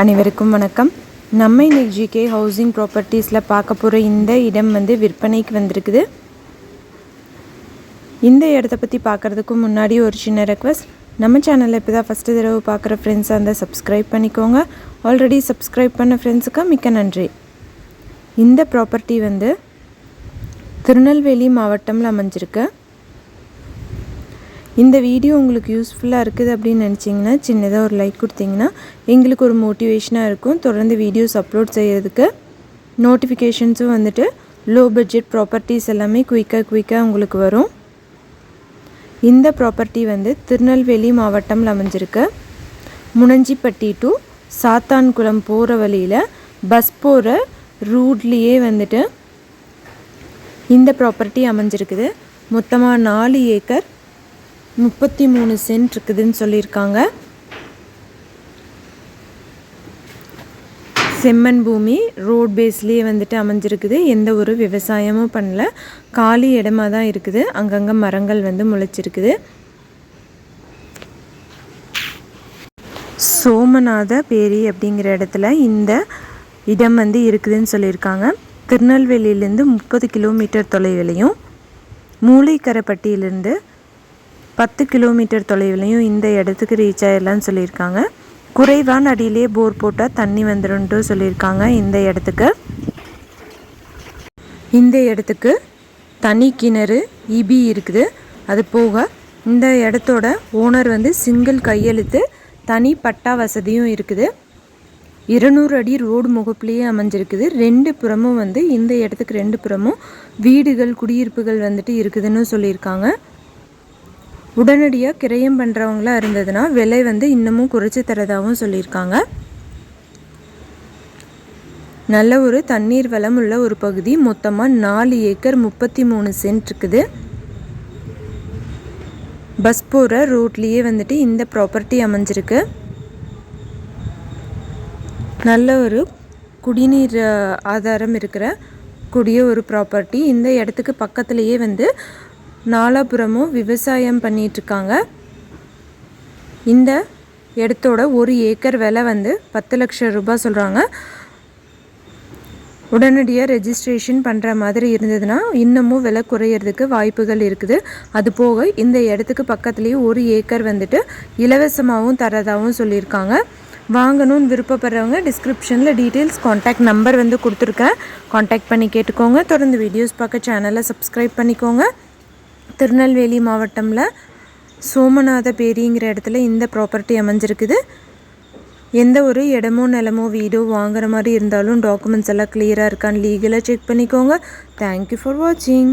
அனைவருக்கும் வணக்கம். நம்ம இன்னைக்கு ஜிகே ஹவுசிங் ப்ராப்பர்ட்டிஸில் பார்க்க போகிற இந்த இடம் வந்து விற்பனைக்கு வந்திருக்குது. இந்த இடத்த பற்றி பார்க்குறதுக்கு முன்னாடி ஒரு சின்ன ரெக்வஸ்ட் நம்ம சேனலில் இப்போ தான் ஃபஸ்ட்டு தடவை பார்க்குற ஃப்ரெண்ட்ஸாக இருந்தால் சப்ஸ்கிரைப் பண்ணிக்கோங்க. ஆல்ரெடி சப்ஸ்கிரைப் பண்ண ஃப்ரெண்ட்ஸுக்கு மிக்க நன்றி. இந்த ப்ராப்பர்ட்டி வந்து திருநெல்வேலி மாவட்டம்ல அமைஞ்சிருக்கு. இந்த வீடியோ உங்களுக்கு யூஸ்ஃபுல்லாக இருக்குது அப்படின்னு நினச்சிங்கன்னா சின்னதாக ஒரு லைக் கொடுத்தீங்கன்னா எங்களுக்கு ஒரு மோட்டிவேஷனாக இருக்கும். தொடர்ந்து வீடியோஸ் அப்லோட் செய்கிறதுக்கு நோட்டிஃபிகேஷன்ஸும் வந்துட்டு லோ பட்ஜெட் ப்ராப்பர்ட்டிஸ் எல்லாமே குயிக்காக குயிக்காக உங்களுக்கு வரும். இந்த ப்ராப்பர்ட்டி வந்து திருநெல்வேலி மாவட்டம்ல அமைஞ்சிருக்கு. முனஞ்சிப்பட்டி டு சாத்தான்குளம் போகிற வழியில் பஸ் போகிற ரூட்லேயே வந்துட்டு இந்த ப்ராப்பர்ட்டி அமைஞ்சிருக்குது. மொத்தமாக நாலு ஏக்கர் முப்பத்தி மூணு சென்ட் இருக்குதுன்னு சொல்லியிருக்காங்க. செம்மண் பூமி ரோட் பேஸ்லேயே வந்துட்டு அமைஞ்சிருக்குது. எந்த ஒரு விவசாயமும் பண்ணல. காலி இடமா தான் இருக்குது. அங்கங்கே மரங்கள் வந்து முளைச்சிருக்குது. சோமநாத பேரி அப்படிங்கிற இடத்துல இந்த இடம் வந்து இருக்குதுன்னு சொல்லியிருக்காங்க. திருநெல்வேலியிலேருந்து முப்பது கிலோமீட்டர் தொலைவிலையும் மூளைக்கரைப்பட்டியிலேருந்து பத்து கிலோமீட்டர் தொலைவிலையும் இந்த இடத்துக்கு ரீச் ஆகிடலான்னு சொல்லியிருக்காங்க. குறைவான அடியிலே போர் போட்டால் தண்ணி வந்துடும்ட்டு சொல்லியிருக்காங்க இந்த இடத்துக்கு. இந்த இடத்துக்கு தனி கிணறு இபி இருக்குது. அது போக இந்த இடத்தோட ஓனர் வந்து சிங்கிள் கையெழுத்து தனி பட்டா வசதியும் இருக்குது. இருநூறு அடி ரோடு முகப்புலேயே அமைஞ்சிருக்குது. ரெண்டு புறமும் வந்து இந்த இடத்துக்கு ரெண்டு புறமும் வீடுகள் குடியிருப்புகள் வந்துட்டு இருக்குதுன்னு சொல்லியிருக்காங்க. உடனடியாக கிரயம் பண்ணுறவங்களா இருந்ததுன்னா விலை வந்து இன்னமும் குறைச்சி தரதாகவும் சொல்லியிருக்காங்க. நல்ல ஒரு தண்ணீர் வளம் உள்ள ஒரு பகுதி மொத்தமாக நாலு ஏக்கர் முப்பத்தி மூணு சென்ட் இருக்குது. பஸ் போகிற ரோட்லேயே வந்துட்டு இந்த ப்ராப்பர்ட்டி அமைஞ்சிருக்கு. நல்ல ஒரு குடிநீர் ஆதாரம் இருக்கிற கூடிய ஒரு ப்ராப்பர்ட்டி. இந்த இடத்துக்கு பக்கத்துலேயே வந்து நாலாபுரமும் விவசாயம் பண்ணிகிட்ருக்காங்க இந்த இடத்தோட ஒரு ஏக்கர் விலை வந்து பத்து லட்சம் ரூபாய் சொல்கிறாங்க உடனடியாக ரெஜிஸ்ட்ரேஷன் பண்ணுற மாதிரி இருந்ததுன்னா இன்னமும் விலை குறையிறதுக்கு வாய்ப்புகள் இருக்குது. அது போக இந்த இடத்துக்கு பக்கத்துலேயே ஒரு ஏக்கர் வந்துட்டு இலவசமாகவும் தரதாகவும் சொல்லியிருக்காங்க. வாங்கணும்னு விருப்பப்படுறவங்க டிஸ்கிரிப்ஷனில் டீட்டெயில்ஸ் காண்டாக்ட் நம்பர் வந்து கொடுத்துருக்கேன். காண்டாக்ட் பண்ணி கேட்டுக்கோங்க. தொடர்ந்து வீடியோஸ் பார்க்க சேனலை சப்ஸ்கிரைப் பண்ணிக்கோங்க. திருநெல்வேலி மாவட்டமில் சோமநாத பேரிங்கிற இடத்துல இந்த ப்ராப்பர்ட்டி அமைஞ்சிருக்குது. எந்த ஒரு இடமோ நிலமோ வீடோ வாங்குற மாதிரி இருந்தாலும் டாக்குமெண்ட்ஸ் எல்லாம் கிளியராக இருக்கான்னு லீகலாக செக் பண்ணிக்கோங்க. தேங்க்யூ ஃபார் வாட்சிங்